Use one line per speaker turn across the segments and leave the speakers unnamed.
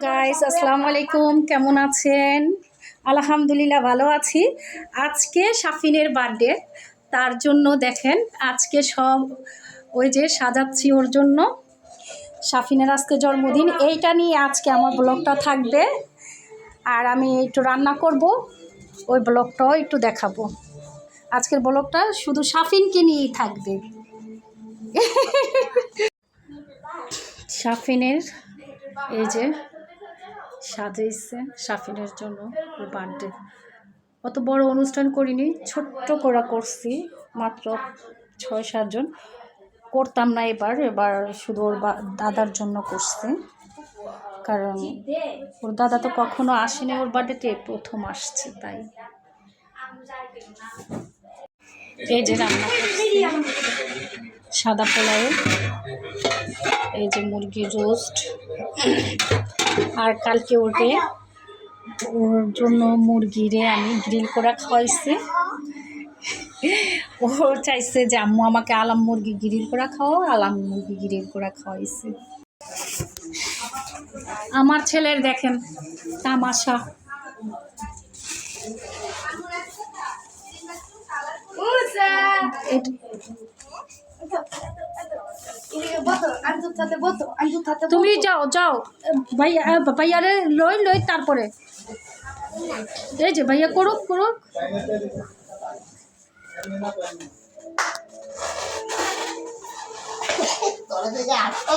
Guys আসসালামু আলাইকুম কেমন আছেন? আলহামদুলিল্লাহ, ভালো আছি। আজকে সাফিনের বার্থডে তার জন্য দেখেন, আজকে সব ওই যে সাজাচ্ছি ওর জন্য। সাফিনের আজকে জন্মদিন। এইটা নিয়ে আজকে আমার ব্লগটা থাকবে। আর আমি একটু রান্না করব। ওই ব্লগটাও একটু দেখাবো। আজকের ব্লগটা শুধু সাফিনকে নিয়েই থাকবে। সাফিনের এই যে সাজিয়েছে সাফিনের জন্য বার্থডে অত বড় অনুষ্ঠান করিনি, ছোট্ট করে করছি, মাত্র ছয় সাতজন করতাম না এবার এবার শুধু ওর দাদার জন্য করছি। কারণ ওর দাদা তো কখনো আসেনি ওর বার্থডেতে প্রথম আসছে তাই। এই যে রান্না করছি। সাদা পোলাও, এই যে মুরগির রোস্ট আর কালকে ওকে ওর জন্য মুরগিরে আমি গ্রিল করে খাওয়াইছি। ও চাইছে যে আম্মু আমাকে আলাম মুরগি গ্রিল করে খাওয়াও আলাম মুরগি গ্রিল করে খাওয়াইছে। আমার ছেলের দেখেন তামাশা। এট- তুমি যাও যাও। ভাইয়া লই লই তারপরে। এই যে ভাইয়া করুক করুক।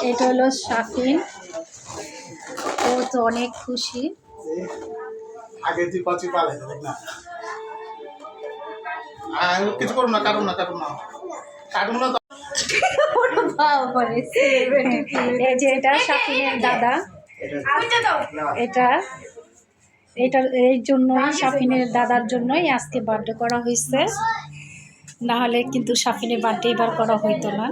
এটা হলো শাফিন ও তো অনেক খুশি।
না। কিছু করুন না কাটুন না কাটুন না। কাটুন না।
এই যে এটা শাফিনের দাদা। এটা এটা এই জন্যই শাফিনের দাদার জন্যই আজকে বার্থডে করা হয়েছে। না হলে কিন্তু শাফিনের বার্থডে এবার করা হইতো না।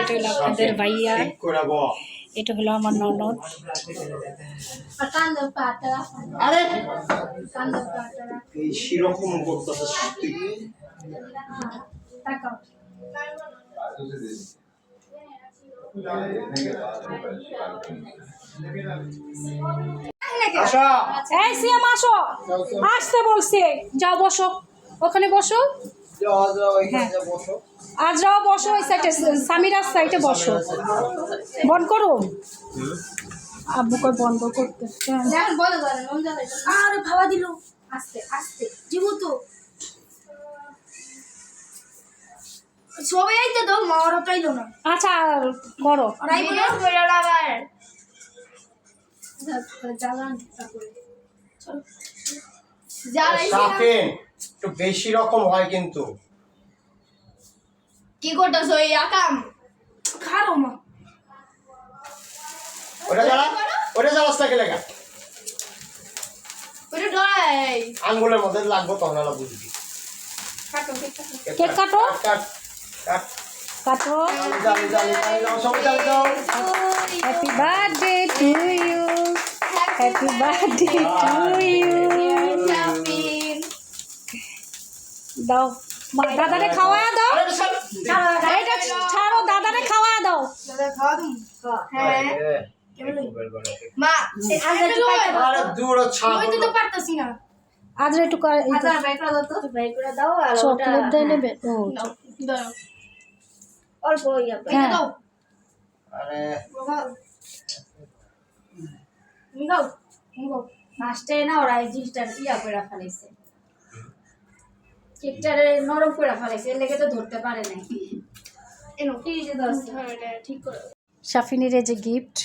এটা হলো আপনাদের ভাইয়া। এটা হলো আমার ননদ।
আরে! সেরকম
আসতে বলছে। যাও বসো। ওখানে বসো।
যাও যাও যা বসো।
আজরাও বসো ওই সাইডে সামিরার সাইডে বসো। বন্ধ করো। আব্বু কই বন্ধ করতে
আরে ভাবা দিল। আস্তে আস্তে জীবু তো। সবাই আইতে তো মা ওরা পাইলো না।
আচ্ছা করো।
আবার জ্বালান জ্বালাই
একটু বেশি রকম হয় কিন্তু।
কি করতেছ ওই আকাম? খারো মা।
ওটা জ্বালা? ওটা জ্বালাস না লেগা
ওটা ডরাই।
আঙ্গুলের মধ্যে লাগবো তখন আলা বুঝবি
কাটো
কেক কাটো।
কাট? কাট
কাটো
জানি জানি জানি যাও সবাই যাও
happy birthday to you happy birthday to you দাও। মা দাদারে খাওয়া দাও। এইটা ছাড়ো দাদারে খাওয়া দাও।
দাদা খাওয়া তুমি হ্যাঁ। মা
দূর
তো পারতাছি না।
একটু চকলেট দিয়ে নেবে।
অল্প না ওরা এই জিনিসটা ইয়া করে ফেলাইছে। কেকটারে নরম করে ফেলাইছে এর লেগে তো ধরতে পারে নাই। হ্যাঁ ঠিক করে
শাফিনের এই যে গিফট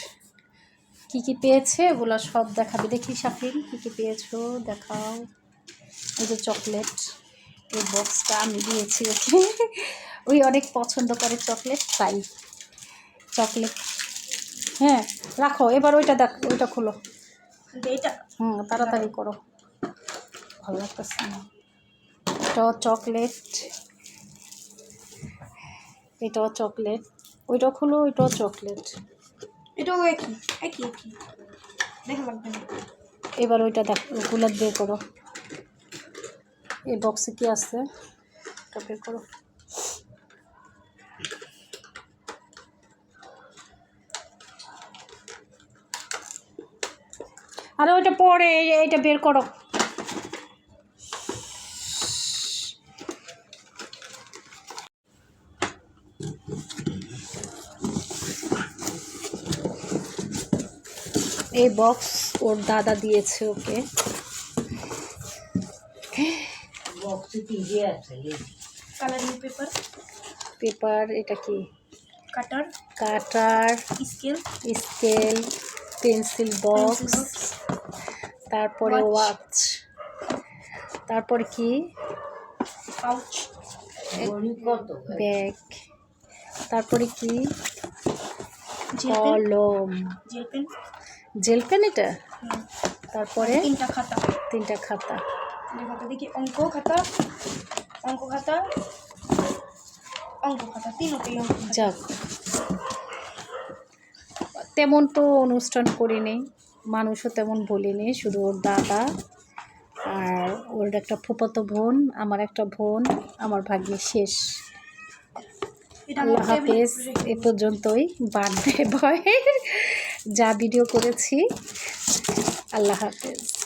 কি কি পেয়েছে? ওগুলো সব দেখাবে। দেখি শাফিন কি কি পেয়েছ? দেখাও। এই যে চকলেট এই বক্সটা আমি দিয়েছি ওকে। ওই অনেক পছন্দ করে চকলেট তাই। চকলেট হ্যাঁ রাখো এবার ওইটা দেখ ওইটা খোলো।
এটা।
হুম তাড়াতাড়ি করো। ভালো লাগতেছে না। এটাও চকলেট। এটাও চকলেট। ওইটা খুলো ওইটাও চকলেট।
এটাও একই একই একই। দেখা লাগবে
এবার ওইটা দেখ গুলাপ বের করো। এই বক্সে কি আছে? ওটা বের করো। আরে ওইটা পরে এইটা বের করো। এই বক্স ওর দাদা দিয়েছে ওকে।
কালারিং পেপার
পেপার এটা কি?
Cutter
cutter
scale
scale pencil box তারপরে ওয়াচ তারপর কি?
পাউচ
ব্যাগ তারপরে কি? কলম।
জেল পেন
জেল পেন এটা তারপরে
তিনটা খাতা।
তিনটা খাতা।
খাতা দেখি অঙ্ক খাতা অঙ্ক খাতা অঙ্ক খাতা খাতা।
যাক। তেমন তো অনুষ্ঠান করিনি মানুষও তেমন বলিনি শুধু ওর দাদা আর ওর একটা ফুপাতো বোন আমার একটা বোন আমার ভাগ্যে শেষ। আল্লাহ হাফেজ এ পর্যন্তই। Birthday boy. যা ভিডিও করেছি আল্লাহ হাফেজ।